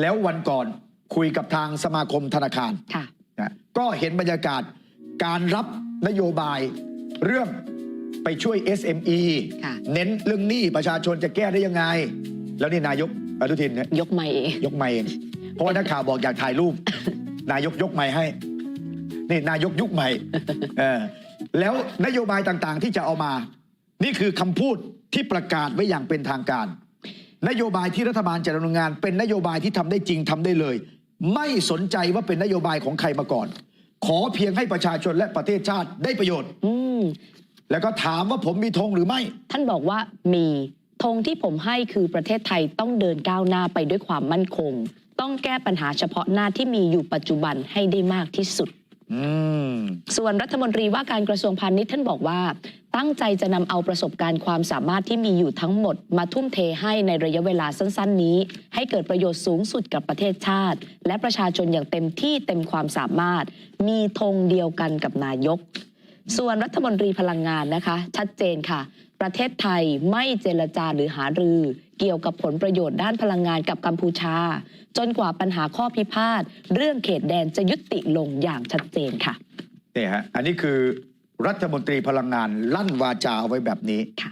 แล้ววันก่อนคุยกับทางสมาคมธนาคารค่ะ นะก็เห็นบรรยากาศการรับนโยบายเรื่องไปช่วย SME ค่ะ เน้นเรื่องหนี้ประชาชนจะแก้ได้ยังไง แล้วนี่นายกอนุทินเนี่ยยกไม้เอง ยกไมค์เองเพราะว่านักข่าวบอกอยากถ่ายรูป นายกยกไมค์ให้ นี่นายกยุคใหม่เออแล้วนโยบายต่างๆที่จะเอามา นี่คือคำพูดที่ประกาศไว้อย่างเป็นทางการ นโยบายที่รัฐบาลจะดำเนินงาน เป็นนโยบายที่ทำได้จริงทำได้เลย ไม่สนใจว่าเป็นนโยบายของใครมาก่อน ขอเพียงให้ประชาชนและประเทศชาติได้ประโยชน์ อืมแล้วก็ถามว่าผมมีธงหรือไม่ ท่านบอกว่ามีธงที่ผมให้คือประเทศไทยต้องเดินก้าวหน้าไปด้วยความมั่นคง ต้องแก้ปัญหาเฉพาะหน้าที่มีอยู่ปัจจุบันให้ได้มากที่สุดอืม ส่วนรัฐมนตรีว่าการกระทรวงพาณิชย์ท่านบอกว่า ตั้งใจจะนำเอาประสบการณ์ความสามารถที่มีอยู่ทั้งหมด มาทุ่มเทให้ในระยะเวลาสั้น ๆ นี้ ให้เกิดประโยชน์สูงสุดกับประเทศชาติ และประชาชนอย่างเต็มที่เต็มความสามารถ มีธงเดียวกันกับนายก ส่วนรัฐมนตรีพลังงานนะคะ ชัดเจนค่ะ ประเทศไทยไม่เจรจาหรือหารือ เกี่ยวกับผลประโยชน์ด้านพลังงานกับกัมพูชา จนกว่าปัญหาข้อพิพาท เรื่องเขตแดนจะยุติลงอย่างชัดเจนค่ะเนี่ยฮะอันนี้คือรัฐมนตรีพลังงานลั่นวาจาเอาไว้แบบนี้ ค่ะ